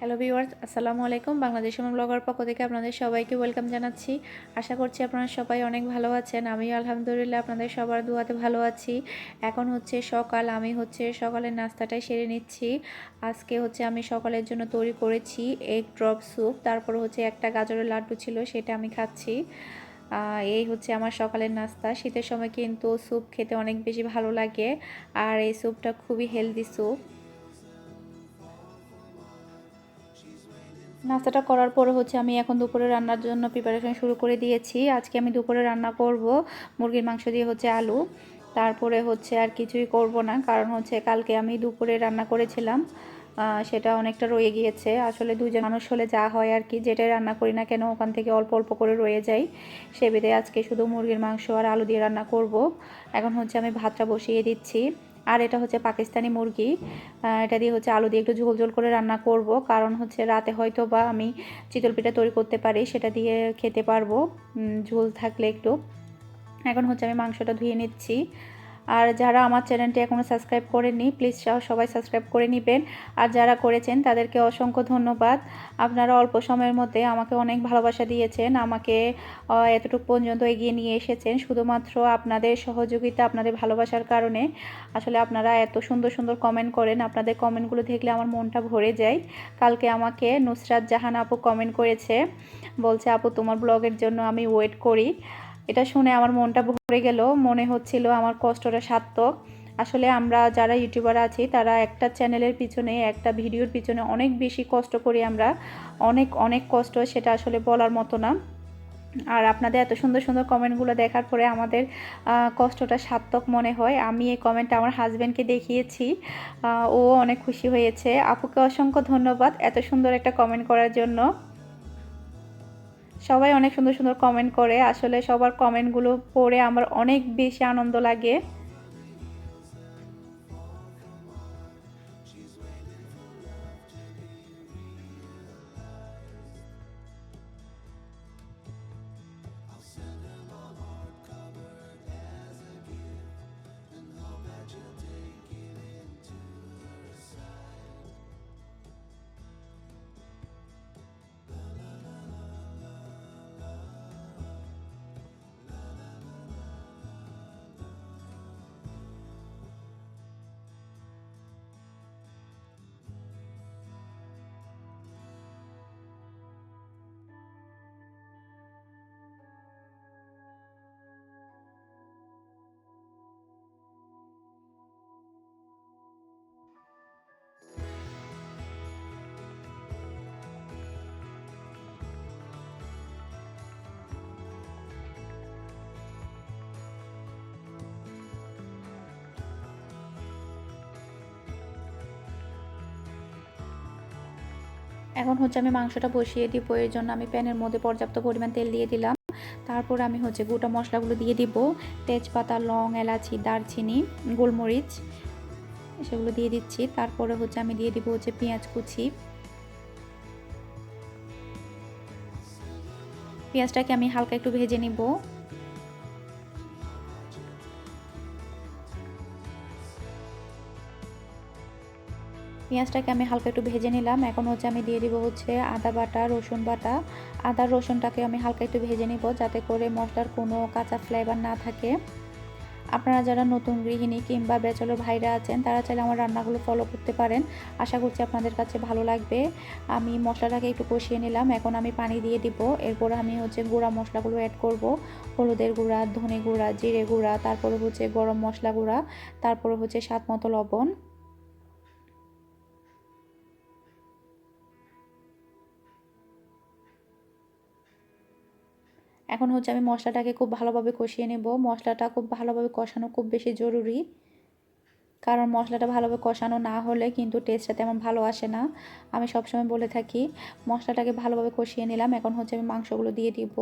Hello viewers আসসালামু আলাইকুম। বাংলাদেশ আমার ব্লগার পক্ষ থেকে আপনাদের সবাইকে ওয়েলকাম জানাচ্ছি। আশা করছি আপনারা সবাই অনেক ভালো আছেন। আমিও আলহামদুলিল্লাহ আপনাদের সবার দুয়াতে ভালো আছি। এখন হচ্ছে সকাল, আমি হচ্ছে সকালের নাস্তাটাই সেরে নিচ্ছি। আজকে হচ্ছে আমি সকালের জন্য তৈরি করেছি এগ ড্রপ স্যুপ তারপর হচ্ছে একটা গাজরের লাড্ডু ছিল, সেটা আমি খাচ্ছি। এই হচ্ছে আমার সকালের নাস্তা। শীতের সময় কিন্তু স্যুপ খেতে অনেক বেশি ভালো লাগে। আর এই স্যুপটা খুবই হেলদি স্যুপ নাস্তাটা করার পরে হচ্ছে আমি এখন দুপুরে রান্নার জন্য প্রিপারেশন শুরু করে দিয়েছি। আজকে আমি দুপুরে রান্না করব মুরগির মাংস দিয়ে হচ্ছে আলু। তারপরে হচ্ছে আর কিছুই করব না, কারণ হচ্ছে কালকে আমি দুপুরে রান্না করেছিলাম সেটা অনেকটা রয়ে গিয়েছে। আসলে দুজন মানুষ হলে যা হয় আর কি, যেটাই রান্না করি না কেন ওখান থেকে অল্প অল্প করে রয়ে যায় সে বেঁধে আজকে শুধু মুরগির মাংস আর আলু দিয়ে রান্না করব। এখন হচ্ছে আমি ভাতটা বসিয়ে দিচ্ছি। আর এটা হচ্ছে পাকিস্তানি মুরগি। এটা দিয়ে হচ্ছে আলু দিয়ে একটু ঝোল ঝোল করে রান্না করব। কারণ হচ্ছে রাতে হয়তো বা আমি চিতল পিঠা তৈরি করতে পারি, সেটা দিয়ে খেতে পারব। ঝোল থাকলে একটু। এখন হচ্ছে আমি মাংসটা ধুয়ে নিচ্ছি। আর যারা আমার চ্যানেলটি এখনও সাবস্ক্রাইব করেননি প্লিজ সবাই সাবস্ক্রাইব করে নেবেন। আর যারা করেছেন, তাদেরকে অসংখ্য ধন্যবাদ। আপনারা অল্প সময়ের মধ্যে আমাকে অনেক ভালোবাসা দিয়েছেন, আমাকে এতটুকু পর্যন্ত এগিয়ে নিয়ে এসেছেন। শুধুমাত্র আপনাদের সহযোগিতা, আপনাদের ভালোবাসার কারণে। আসলে আপনারা এত সুন্দর সুন্দর কমেন্ট করেন। আপনাদের কমেন্টগুলো দেখলে আমার মনটা ভরে যায়। কালকে আমাকে নুসরাত জাহান আপু কমেন্ট করেছে। বলছে, আপু, তোমার ব্লগের জন্য আমি ওয়েট করি। এটা শুনে আমার মনটা ভরে গেল। মনে হচ্ছিল আমার কষ্টটা সার্থক। আসলে আমরা যারা ইউটিউবার আছি, তারা একটা চ্যানেলের পিছনে, একটা ভিডিওর পিছনে অনেক বেশি কষ্ট করি আমরা। অনেক অনেক কষ্ট সেটা আসলে বলার মতো না। আর আপনাদের এত সুন্দর সুন্দর কমেন্টগুলো দেখার পরে আমাদের কষ্টটা সার্থক মনে হয়। আমি এই কমেন্টটা আমার হাজব্যান্ডকে দেখিয়েছি। ও অনেক খুশি হয়েছে। আপুকে অসংখ্য ধন্যবাদ এত সুন্দর একটা কমেন্ট করার জন্য। সবাই অনেক সুন্দর সুন্দর কমেন্ট করে। আসলে সবার কমেন্টগুলো পড়ে আমার অনেক বেশি আনন্দ লাগে। এখন হচ্ছে আমি মাংসটা বসিয়ে দিব, এর জন্য আমি প্যানের মধ্যে পর্যাপ্ত পরিমাণ তেল দিয়ে দিলাম। তারপর আমি হচ্ছে গোটা মশলাগুলো দিয়ে দিব, তেজপাতা, লং, এলাচি, দারচিনি, গোলমরিচ সেগুলো দিয়ে দিচ্ছি। তারপরে হচ্ছে আমি দিয়ে দিব হচ্ছে পেঁয়াজ কুচি। পেঁয়াজটাকে আমি হালকা একটু ভেজে নিব। পেঁয়াজটাকে আমি হালকা একটু ভেজে নিলাম। এখন হচ্ছে আমি দিয়ে দিব হচ্ছে আদা বাটা, রসুন বাটা। আদা রসুনটাকে আমি হালকা একটু ভেজে নিব যাতে করে মশলার কোনো কাঁচা ফ্লেভার না থাকে। আপনারা যারা নতুন গৃহিণী কিংবা বেচলো ভাইরা আছেন, তারা চাইলে আমার রান্নাগুলো ফলো করতে পারেন। আশা করছি আপনাদের কাছে ভালো লাগবে। আমি মশলাটাকে একটু কষিয়ে নিলাম। এখন আমি পানি দিয়ে দিব। এরপর আমি হচ্ছে গুঁড়া মশলাগুলো অ্যাড করব। হলুদের গুঁড়া, ধনে গুঁড়া, জিরে গুঁড়া, তারপরে হচ্ছে গরম মশলা গুঁড়া, তারপরে হচ্ছে স্বাদ মতো লবণ। এখন হচ্ছে আমি মশলাটাকে খুব ভালোভাবে কষিয়ে নেব। মশলাটা খুব ভালোভাবে কষানো খুব বেশি জরুরি। কারণ মশলাটা ভালোভাবে কষানো না হলে কিন্তু টেস্টটা তেমন ভালো আসে না। আমি সবসময় বলে থাকি, মশলাটাকে ভালোভাবে কষিয়ে নিলাম। এখন হচ্ছে আমি মাংসগুলো দিয়ে দিব।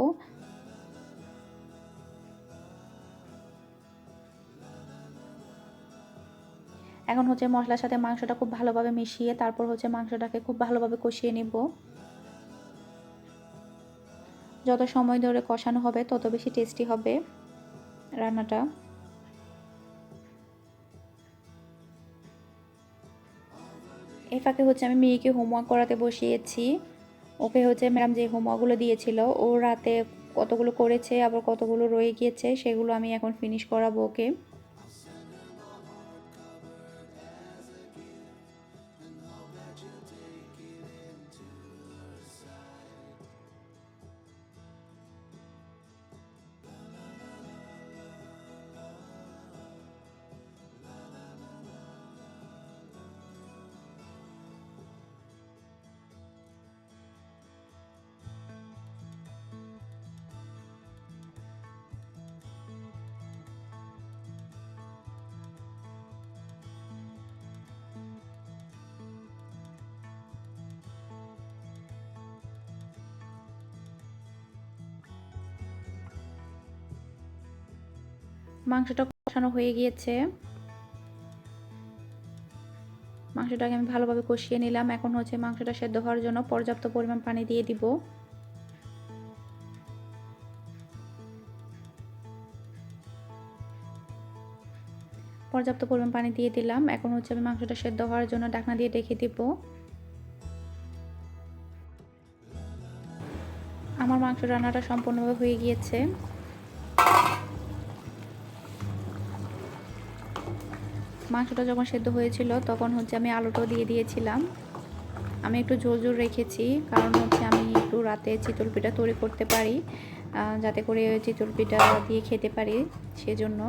এখন হচ্ছে মশলার সাথে মাংসটা খুব ভালোভাবে মিশিয়ে তারপর হচ্ছে মাংসটাকে খুব ভালোভাবে কষিয়ে নিব। যত সময় ধরে কষানো হবে, তত বেশি টেস্টি হবে রান্নাটা। এই ফাঁকে হচ্ছে আমি মেয়েকে হোমওয়ার্ক করাতে বসিয়েছি। ওকে হচ্ছে ম্যাডাম যে হোমওয়ার্কগুলো দিয়েছিল, ও রাতে কতগুলো করেছে, আবার কতগুলো রয়ে গিয়েছে, সেগুলো আমি এখন ফিনিশ করাবো ওকে। মাংসটা কষানো হয়ে গিয়েছে। মাংসটাকে আমি ভালোভাবে কষিয়ে নিলাম। এখন হচ্ছে মাংসটা সেদ্ধ হওয়ার জন্য পর্যাপ্ত পরিমাণ পানি দিয়ে দিব। পর্যাপ্ত পরিমাণ পানি দিয়ে দিলাম। এখন হচ্ছে আমি মাংসটা সেদ্ধ হওয়ার জন্য ডাকনা দিয়ে রেখে দিব। আমার মাংস রান্নাটা সম্পূর্ণভাবে হয়ে গিয়েছে। মাংসটা যখন সেদ্ধ হয়েছিল, তখন হচ্ছে আমি আলুটাও দিয়ে দিয়েছিলাম। আমি একটু জোর জোর রেখেছি, কারণ হচ্ছে আমি একটু রাতে চিতল পিঠা তৈরি করতে পারি যাতে করে চিতল পিঠা দিয়ে খেতে পারি সেজন্য।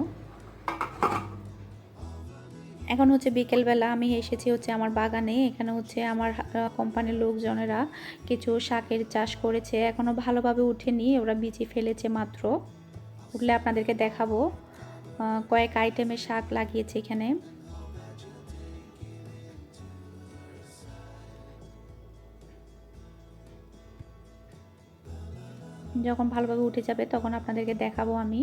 এখন হচ্ছে বিকেলবেলা আমি এসেছি হচ্ছে আমার বাগানে, এখানে হচ্ছে আমার কোম্পানির লোকজনেরা কিছু শাকের চাষ করেছে এখনও ভালোভাবে উঠেনি, ওরা বিচি ফেলেছে মাত্র। উঠলে আপনাদেরকে দেখাবো। কয়েক আইটেমের শাক লাগিয়েছি এখানে। যখন ভালোভাবে উঠে যাবে তখন আপনাদেরকে দেখাবো আমি।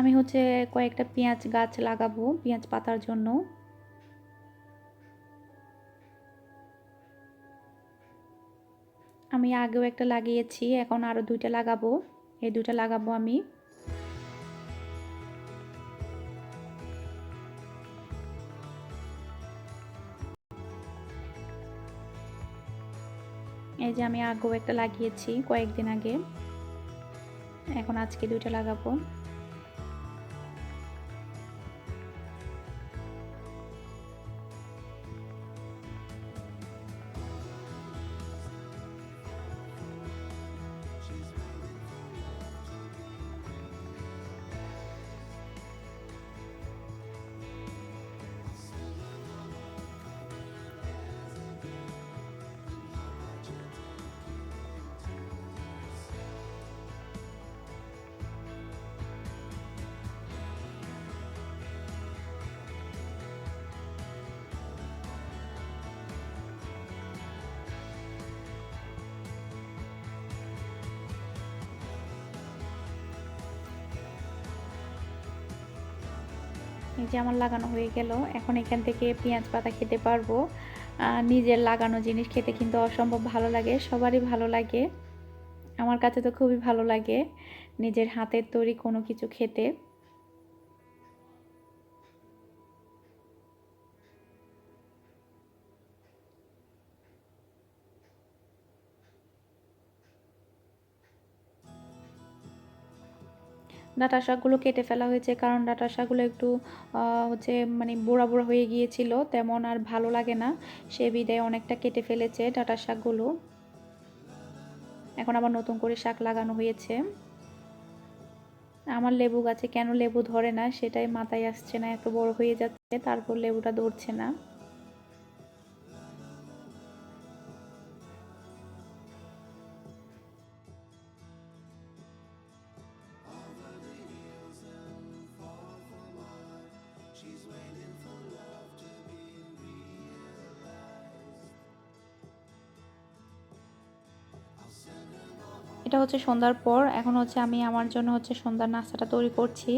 আমি হচ্ছে কয়েকটা পেঁয়াজ গাছ লাগাবো, পেঁয়াজ পাতার জন্য। আমি আগেও একটা লাগিয়েছি, এখন আরও দুইটা লাগাবো। এই দুইটা লাগাবো আমি। এই যে আমি আগেও একটা লাগিয়েছি কয়েকদিন আগে। এখন আজকে দুইটা লাগাবো। এই যে আমার লাগানো হয়ে গেল, এখন এখান থেকে পেঁয়াজ পাতা খেতে পারব। নিজের লাগানো জিনিস খেতে কিন্তু অসম্ভব ভালো লাগে, সবারই ভালো লাগে। আমার কাছে তো খুবই ভালো লাগে নিজের হাতের তৈরি কোনো কিছু খেতে। ডাটা শাকগুলো কেটে ফেলা হয়েছে। কারণ ডাটা শাকগুলো একটু হচ্ছে মানে বুড়া বুড়া হয়ে গিয়েছিল, তেমন আর ভালো লাগে না। সে বিদায় অনেকটা কেটে ফেলেছে ডাটা শাকগুলো। এখন আবার নতুন করে শাক লাগানো হয়েছে। আমার লেবু গাছে কেন লেবু ধরে না, সেটাই মাথায় আসছে না, এত বড় হয়ে যাচ্ছে, তারপর লেবুটা ধরছে না। এটা হচ্ছে সন্ধ্যার পর। এখন হচ্ছে আমি আমার জন্য হচ্ছে সন্ধ্যার নাস্তাটা তৈরি করছি।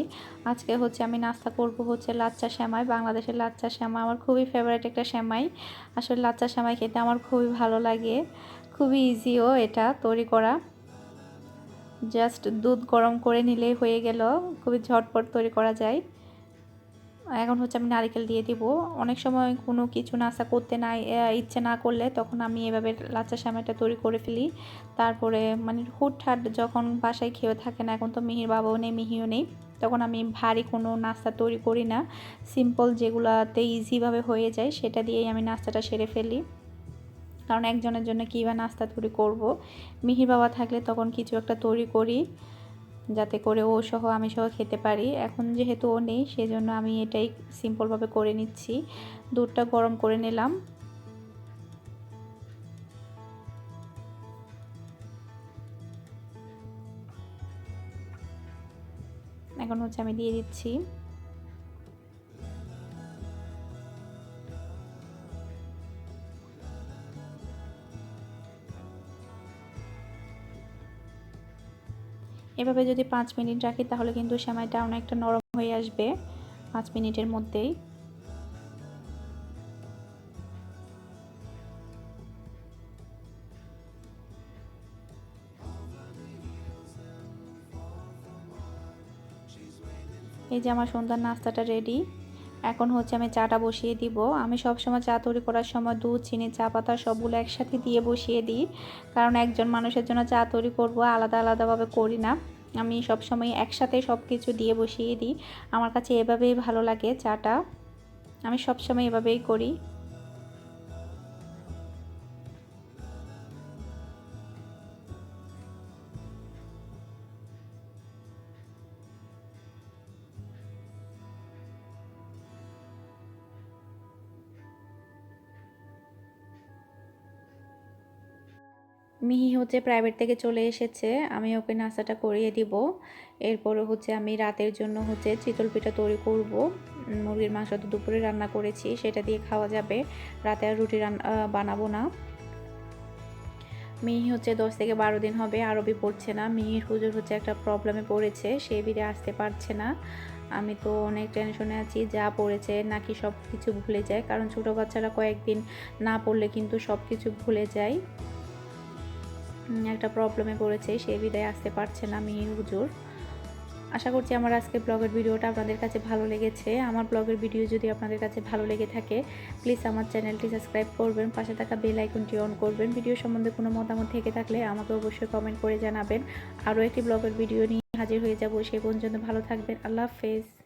আজকে হচ্ছে আমি নাস্তা করব হচ্ছে লাচ্চা শ্যামাই, বাংলাদেশের লাচ্চা শ্যামা আমার খুবই ফেভারিট একটা শ্যামাই। আসলে লাচ্চা শ্যামাই খেতে আমার খুবই ভালো লাগে। খুবই ইজিও এটা তৈরি করা। জাস্ট দুধ গরম করে নিলেই হয়ে গেল। খুবই ঝটপট তৈরি করা যায়। এখন হচ্ছে আমি নারিকেল দিয়ে দিব। অনেক সময় কোনো কিছু নাস্তা করতে না ইচ্ছে না করলে তখন আমি এভাবে লাচ্চা শ্যামাটা তৈরি করে ফেলি। তারপরে মানে হুটহাট যখন বাসায় খেয়ে থাকে না, এখন তো মিহির বাবাও নেই, মিহিও নেই, তখন আমি ভারী কোনো নাস্তা তৈরি করি না। সিম্পল যেগুলাতে ইজিভাবে হয়ে যায় সেটা দিয়েই আমি নাস্তাটা সেরে ফেলি। কারণ একজনের জন্য কী বা নাস্তা তৈরি করব? মিহির বাবা থাকলে তখন কিছু একটা তৈরি করি। যাতে করে ও সহ আমি সহ খেতে পারি। এখন যেহেতু ও নেই, সেজন্য আমি এটাই সিম্পলভাবে করে নিচ্ছি। দুধটা গরম করে নিলাম। এখন হচ্ছে আমি দিয়ে দিচ্ছি। এভাবে যদি পাঁচ মিনিট রাখি, তাহলে কিন্তু সেমাইটা অনেকটা নরম হয়ে আসবে পাঁচ মিনিটের মধ্যেই। এই যে আমার সন্ধ্যার নাস্তাটা রেডি এখন হচ্ছে আমি চাটা বসিয়ে দিব। আমি সব সময় চা তৈরি করার সময় দুধ, চিনি, চা পাতা সবগুলো একসাথে দিয়ে বসিয়ে দিই। কারণ একজন মানুষের জন্য চা তৈরি করব আলাদা আলাদাভাবে করি না। আমি সব সময় একসাথে সব কিছু দিয়ে বসিয়ে দিই। আমার কাছে এভাবেই ভালো লাগে চাটা। আমি সব সময় এভাবেই করি। মিহি হচ্ছে প্রাইভেট থেকে চলে এসেছে, আমি ওকে নাস্তাটা করিয়ে দিব। এরপরে হচ্ছে আমি রাতের জন্য হচ্ছে চিতল পিঠা তৈরি করব। মুরগির মাংস তো দুপুরে রান্না করেছি, সেটা দিয়ে খাওয়া যাবে। রাতে আর রুটি রান্না বানাবো না। মিহি হচ্ছে দশ থেকে বারো দিন হবে, আরবি পড়ছে না। মিহির হুজুর হচ্ছে একটা প্রবলেমে পড়েছে, সে বিদে আসতে পারছে না। আমি তো অনেক টেনশনে আছি, যা পড়েছে নাকি সব কিছু ভুলে যায়। কারণ ছোটো বাচ্চারা কয়েকদিন না পড়লে কিন্তু সব কিছু ভুলে যায়। একটা প্রবলেমে পড়েছে, সে বিদায় আসতে পারছে না মিহির হুজুর। আশা করছি আমার আজকে ব্লগের ভিডিওটা আপনাদের কাছে ভালো লেগেছে। আমার ব্লগের ভিডিও যদি আপনাদের কাছে ভালো লেগে থাকে প্লিজ আমার চ্যানেলটি সাবস্ক্রাইব করবেন, পাশে থাকা বেল আইকনটি অন করবেন। ভিডিও সম্বন্ধে কোনো মতামত থেকে থাকলে আমাকে অবশ্যই কমেন্ট করে জানাবেন। আরও একটি ব্লগের ভিডিও নিয়ে হাজির হয়ে যাব। সেই পর্যন্ত ভালো থাকবেন। আল্লাহ হাফেজ।